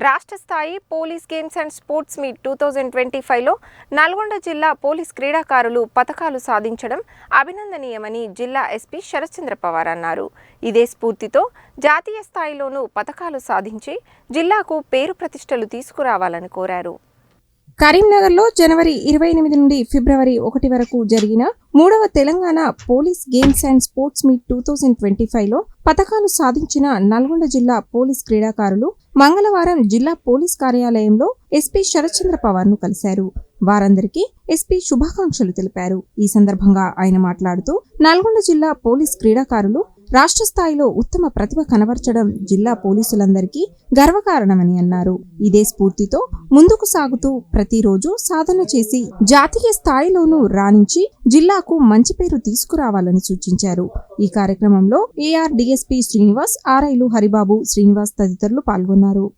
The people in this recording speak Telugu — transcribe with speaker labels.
Speaker 1: రాష్ట్ర స్థాయి police games and sports meet two thousand twenty ఫైవ్లో నల్గొండ జిల్లా పోలీస్ క్రీడాకారులు పథకాలు సాధించడం అభినందనీయమని జిల్లా ఎస్పీ శరత్చంద్ర పవార్ అన్నారు. ఇదే స్ఫూర్తితో జాతీయ స్థాయిలోనూ పథకాలు సాధించి జిల్లాకు పేరు ప్రతిష్టలు తీసుకురావాలని కోరారు. కరీంనగర్లో జనవరి ఇరవై ఎనిమిది నుండి ఫిబ్రవరి ఒకటి వరకు జరిగిన మూడవ Telangana police games and sports meet two thousand twenty ఫైవ్లో పథకాలు సాధించిన నల్గొండ జిల్లా పోలీస్ క్రీడాకారులు మంగళవారం జిల్లా పోలీస్ కార్యాలయంలో ఎస్పీ శరత్చంద్ర పవార్ను కలిశారు. వారందరికీ ఎస్పీ శుభాకాంక్షలు తెలిపారు. ఈ సందర్భంగా ఆయన మాట్లాడుతూ నల్గొండ జిల్లా పోలీస్ క్రీడాకారులు రాష్ట్ర స్థాయిలో ఉత్తమ ప్రతిభ కనబర్చడం జిల్లా పోలీసులందరికీ గర్వకారణమని అన్నారు. ఇదే స్ఫూర్తితో ముందుకు సాగుతూ ప్రతిరోజు సాధన చేసి జాతీయ స్థాయిలోనూ రాణించి జిల్లాకు మంచి పేరు తీసుకురావాలని సూచించారు. ఈ కార్యక్రమంలో ఏఆర్ డిఎస్పీ శ్రీనివాస్ ఆర్ఐలు హరిబాబు శ్రీనివాస్ తదితరులు పాల్గొన్నారు.